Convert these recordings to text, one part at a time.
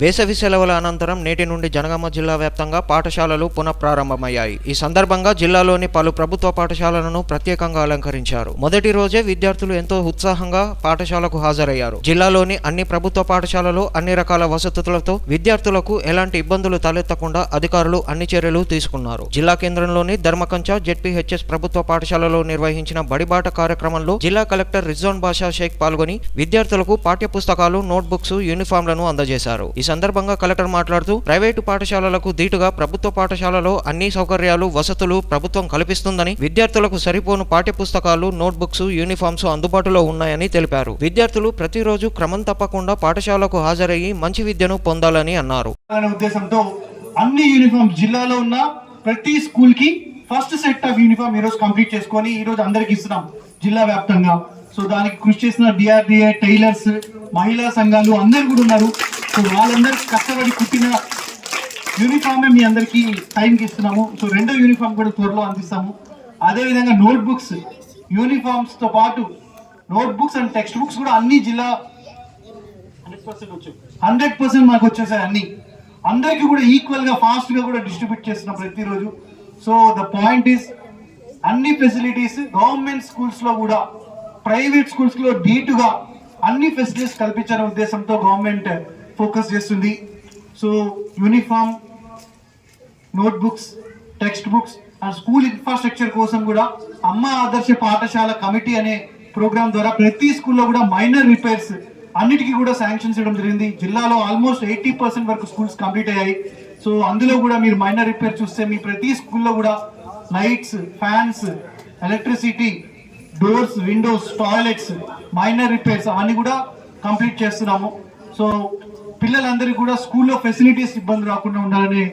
వేసవి సెలవుల అనంతరం నేటి నుండి జనగామ జిల్లా వ్యాప్తంగా పాఠశాలలు పునఃప్రారంభమయ్యాయి. ఈ సందర్భంగా జిల్లాలోని పలు ప్రభుత్వ పాఠశాలలను ప్రత్యేకంగా అలంకరించారు. మొదటి రోజే విద్యార్థులు ఎంతో ఉత్సాహంగా పాఠశాలకు హాజరయ్యారు. జిల్లాలోని అన్ని ప్రభుత్వ పాఠశాలలు అన్ని రకాల వసతులతో విద్యార్థులకు ఎలాంటి ఇబ్బందులు తలెత్తకుండా అధికారులు అన్ని చర్యలు తీసుకున్నారు. జిల్లా కేంద్రంలోని ధర్మకంచ జెడ్పీహెచ్ఎస్ ప్రభుత్వ పాఠశాలలో నిర్వహించిన బడిబాట కార్యక్రమంలో జిల్లా కలెక్టర్ రిజ్వాన్ బాషా షేక్ పాల్గొని విద్యార్థులకు పాఠ్య పుస్తకాలు నోట్బుక్స్ యూనిఫామ్లను అందజేశారు. ఈ సందర్భంగా కలెక్టర్ మాట్లాడుతూ ప్రైవేటు పాఠశాలలకు దీటుగా ప్రభుత్వ పాఠశాలలో అన్ని సౌకర్యాలు వసతులు ప్రభుత్వం కల్పిస్తుందని విద్యార్థులకు సరిపోను పాఠ్య పుస్తకాలు నోట్బుక్స్ యూనిఫామ్స్ అందుబాటులో ఉన్నాయని తెలిపారు. విద్యార్థులు ప్రతిరోజు క్రమం తప్పకుండా పాఠశాలకు హాజరయ్యి మంచి విద్యను పొందాలని అన్నారు. ఉద్దేశంతో అన్ని యూనిఫామ్ జిల్లాలో ఉన్న ప్రతి స్కూల్కి ఫస్ట్ సెట్ ఆఫ్ యూనిఫామ్ ఈ రోజు కంప్లీట్ చేసుకొని ఈ రోజు అందరికి ఇస్తున్నాం జిల్లా వ్యాప్తంగా. సో దానికి కృషి చేసిన డిఆర్డిఏ టైలర్స్ మహిళా సంఘాలు అందరు కూడా ఉన్నారు. సో వాళ్ళందరికీ కష్టపడి కుట్టిన యూనిఫామే మీ అందరికి టైంకి ఇస్తున్నాము. సో రెండో యూనిఫామ్ కూడా త్వరలో అందిస్తాము. అదేవిధంగా నోట్బుక్స్ యూనిఫామ్స్తో పాటు నోట్బుక్స్ అండ్ టెక్స్ట్ బుక్స్ కూడా అన్ని జిల్లా హండ్రెడ్ పర్సెంట్ మాకు వచ్చేసాయి అన్ని. అందరికీ కూడా ఈక్వల్గా ఫాస్ట్గా కూడా డిస్ట్రిబ్యూట్ చేస్తున్నాం ప్రతిరోజు. సో ద పాయింట్ ఈస్ అన్ని ఫెసిలిటీస్ గవర్నమెంట్ స్కూల్స్లో కూడా ప్రైవేట్ స్కూల్స్లో డీటుగా అన్ని ఫెసిలిటీస్ కల్పించాలనే ఉద్దేశంతో గవర్నమెంట్ ఫోకస్ చేస్తుంది. So uniform notebooks text books and school infrastructure కోసం కూడా అమ్మ ఆదర్శ పాఠశాల కమిటీ అనే ప్రోగ్రామ్ ద్వారా ప్రతి స్కూల్లో కూడా మైనర్ రిపేర్స్ అన్నిటికీ కూడా శాంక్షన్స్ ఇవ్వడం జరిగింది. జిల్లాలో ఆల్మోస్ట్ ఎయిటీ పర్సెంట్ వరకు స్కూల్స్ కంప్లీట్ అయ్యాయి. సో అందులో కూడా మీరు మైనర్ రిపేర్ చూస్తే మీ ప్రతి స్కూల్లో కూడా lights fans electricity doors windows toilets minor repairs అవన్నీ కూడా కంప్లీట్ చేస్తున్నాము. సో పిల్లలందరికీ కూడా స్కూల్లో ఫెసిలిటీస్ ఇబ్బంది రాకుండా ఉండాలనే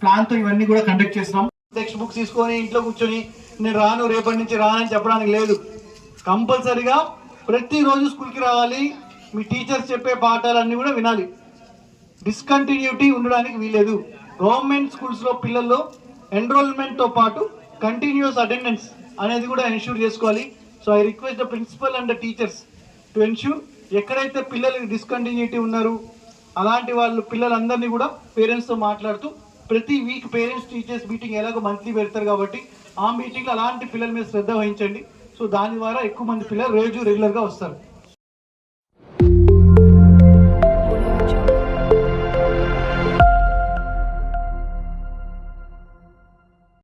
ప్లాన్తో ఇవన్నీ కూడా కండక్ట్ చేస్తున్నాం. టెక్స్ట్ బుక్స్ తీసుకొని ఇంట్లో కూర్చొని నేను రాను రేపటి నుంచి రానని చెప్పడానికి లేదు. కంపల్సరిగా ప్రతిరోజు స్కూల్కి రావాలి. మీ టీచర్స్ చెప్పే పాఠాలన్నీ కూడా వినాలి. డిస్కంటిన్యూటీ ఉండడానికి వీలేదు గవర్నమెంట్ స్కూల్స్లో పిల్లల్లో ఎన్రోల్మెంట్తో పాటు కంటిన్యూస్ అటెండెన్స్ అనేది కూడా ఎన్ష్యూర్ చేసుకోవాలి. So I request the principal and the teachers to ensure ఎక్కడైతే పిల్లలకి డిస్కంటిన్యూటీ ఉన్నారు అలాంటి వాళ్ళు పిల్లలందరినీ కూడా పేరెంట్స్తో మాట్లాడుతూ ప్రతి వీక్ పేరెంట్స్ టీచర్స్ మీటింగ్ ఎలాగో మంత్లీ పెడతారు కాబట్టి ఆ మీటింగ్లో అలాంటి పిల్లల మీద శ్రద్ధ వహించండి. సో దాని ద్వారా ఎక్కువ మంది పిల్లలు రోజు రెగ్యులర్గా వస్తారు.